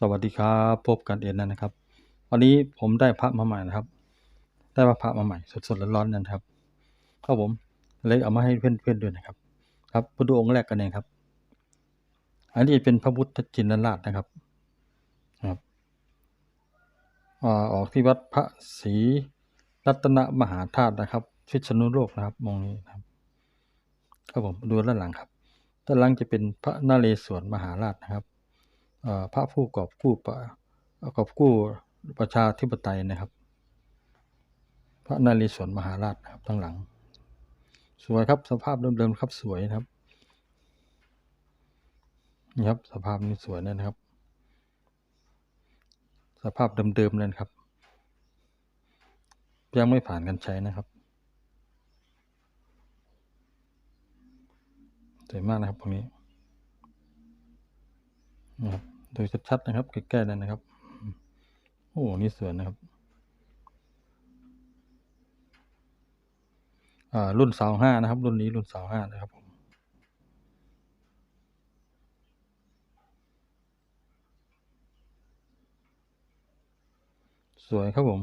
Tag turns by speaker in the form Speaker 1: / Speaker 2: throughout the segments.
Speaker 1: สวัสดีครับพบกันเอ็นนะครับ วันนี้ผมได้พระมาใหม่นะครับ ได้พระมาใหม่สดๆร้อนๆนั่นครับครับผมเลยเอามาให้เพื่อนๆด้วยนะครับ ครับมาดูองค์แรกกันเองครับ อันนี้เป็นพระพุทธจินราชนะครับครับออกที่วัดพระศรีรัตนมหาธาตุนะครับพิษณุโลกนะครับมองนี้นะครับครับผมดูด้านหลังครับด้านหลังจะเป็นพระนเรศวรมหาราชนะครับ พระผู้กอบกู้ประกอบกู้ประชาธิปไตยนะครับ พระนเรศวรมหาราชครับทั้งหลัง สวยครับสภาพเดิมๆครับสวยนะครับนี่ครับสภาพนี้สวยนะครับ สภาพเดิมๆเลยนครับ ยังไม่ผ่านการใช้นะครับสวยมากนะครับตรงนี้นะครับ โดูชัดๆนะครับใกล้ๆเลยนะครับ โอ้นี่สวยนะครับ อ่า รุ่นสาวห้านะครับ รุ่นนี้รุ่นสาวห้านะครับผมสวยครับผม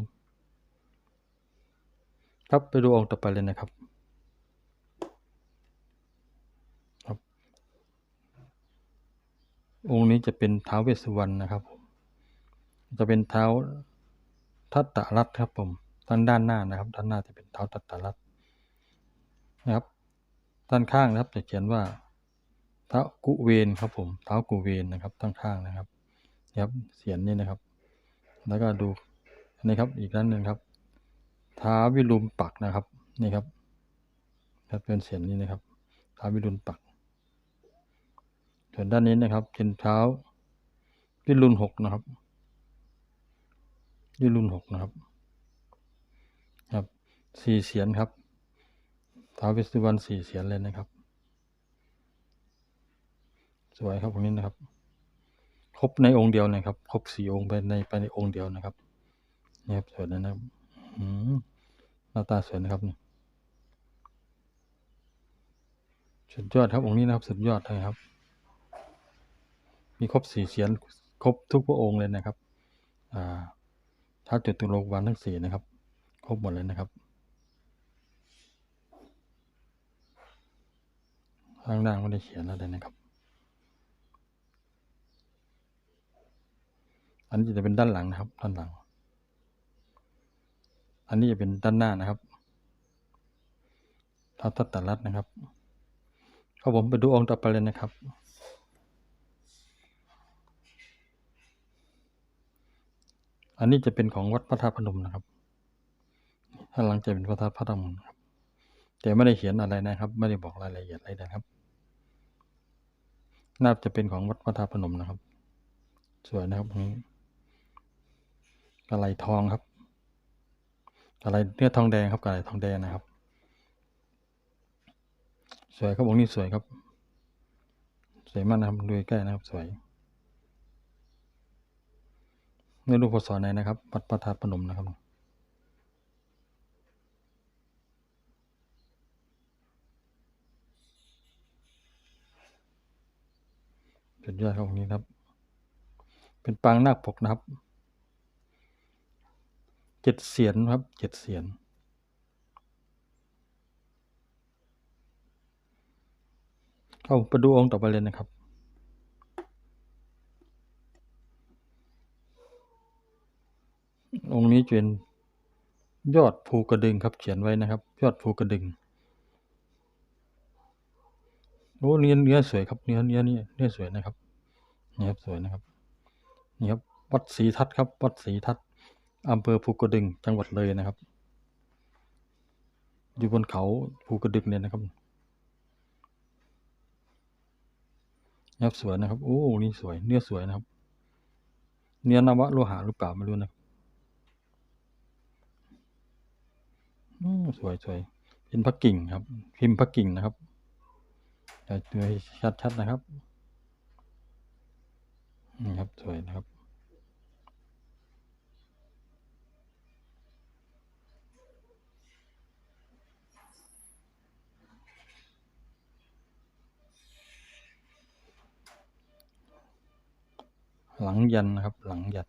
Speaker 1: ครับไปดูองค์ต่อไปเลยนะครับ องค์นี้จะเป็นท้าวเวสสุวรรณนะครับผมจะเป็นเท้าทัตตรัตครับผมด้านด้านหน้านะครับ ด้านหน้าจะเป็นเท้าทัตตรัตนะครับ ด้านข้างนะครับจะเขียนว่าเท้ากุเวนครับผมเท้ากุเวนนะครับด้านข้างนะครับนะครับเสียนนี่นะครับ แล้วก็ดูนนี้ครับอีกด้านหนึ่งครับท้าวิรุมปักนะครับนี่ครับครับเป็นเสียนนี้นะครับท้าวิรุมปัก ส่วนด้านนี้นะครับเป็นเท้าวิรุณหกนะครับวิรุณหกนะครับครับสี่เสียนครับเท้าวเวสสุวรรณสี่เสียนเลยนะครับ สวยครับตรงนี้นะครับ ครบในองค์เดียวนะครับ ครบสี่องค์ไปในไปในองค์เดียวนะครับนี่ครับสวยนะครับหน้าตาสวยนะครับนี่สุดยอดครับองค์นี้นะครับสุดยอดเลยครับ มีครบสี่เสียนครบทุกพระองค์เลยนะครับท้าวจตุโลกวานทั้งสี่นะครับ ครบหมดเลยนะครับ ข้างล่างไม่ได้เขียนอะไรนะครับ อันนี้จะเป็นด้านหลังนะครับ ด้านหลัง อันนี้จะเป็นด้านหน้านะครับท้าทัตตรัตน์นะครับครับผมไปดูองค์ต่อไปเลยนะครับ อันนี้จะเป็นของวัดพระธาตุพนมนะครับด้าหลังจะเป็นพระธาตุพระธรรมครับ แต่ไม่ได้เขียนอะไรนะครับ ไม่ได้บอกรายละเอียดอะไรนะครับ น่าจะเป็นของวัดพระธาตุพนมนะครับ สวยนะครับตรงนี้กระไหลทองครับกระไหลเนื้อทองแดงครับกระไหลทองแดงนะครับ สวยครับองค์นี้สวยครับ สวยมากนะครับดูใกล้นะครับ สวย ไม่รู้พศไหนนะครับวัดพระธาตุพนมนะครับสุดยอดครับองนี้ครับ เป็นปางนาคปกนะครับเจ็ดเสียนครับเจ็ดเสียนเข้าไปดูองค์ต่อไปเลยนะครับ องค์นี้จะเป็นยอดภูกระดึงครับเขียนไว้นะครับ ยอดภูกระดึงโอ้เนื้อเนื้อสวยครับเนื้อเนื้อนี่เนื้อสวยนะครับนี่ครับสวยนะครับนี่ครับวัดศรีทัศน์ครับ วัดศรีทัศน์อำเภอภูกระดึงจังหวัดเลยนะครับ อยู่บนเขาภูกระดึงเนี่ยนะครับนี่ครับสวยนะครับโอ้นี่สวยเนื้อสวยนะครับ เนื้อนวะโลหะหรือเปล่าไม่รู้นะครับอืม สวยสวยเป็นพระกิ่งครับ พิมพ์พระกิ่งนะครับจะดูให้ชัดๆนะครับนี่ครับสวยนะครับหลังยันนะครับ หลังยัน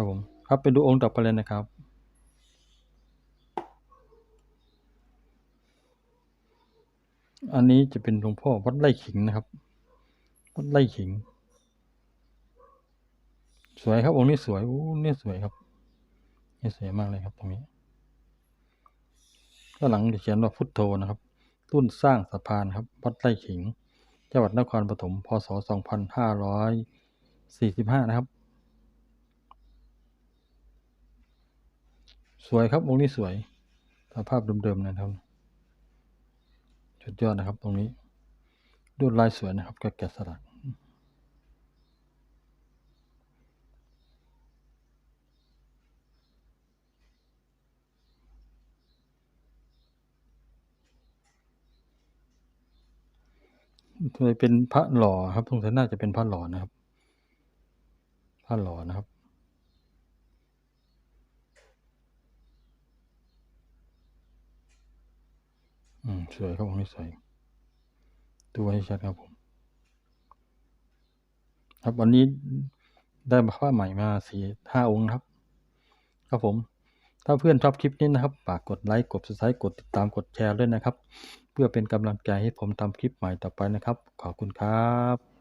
Speaker 1: ครับผมครับไปดูองค์ต่อไปเลยนะครับ อันนี้จะเป็นหลวงพ่อวัดไร่ขิงนะครับ วัดไร่ขิง สวยครับองค์นี้สวยโอ้เนี่ยสวยครับนี่สวยมากเลยครับตรงนี้ก็หลังจะเขียนว่าพุทโธนะครับรุ่นสร้างสะพานครับวัดไร่ขิง จังหวัดนครปฐมพศ 2545 นะครับ สวยครับองค์นี้สวยสภาพเดิมๆนะครับสุดยอดนะครับ ตรงนี้ลวดลายสวยนะครับกแกะสลักเคยเป็นพระหล่อครับสงสัยน่าจะเป็นพระหล่อนะครับ พระหล่อนะครับ อืม สวยครับองค์นี้สวยดูให้ชัดครับผม ครับวันนี้ได้มาพระใหม่มาสี่ห้าองค์ครับ ครับผม ถ้าเพื่อนชอบคลิปนี้นะครับฝากกดไลค์กดซับสไครต์กดติดตามกดแชร์ด้วยนะครับ เพื่อเป็นกำลังใจให้ผมทำคลิปใหม่ต่อไปนะครับ ขอบคุณครับ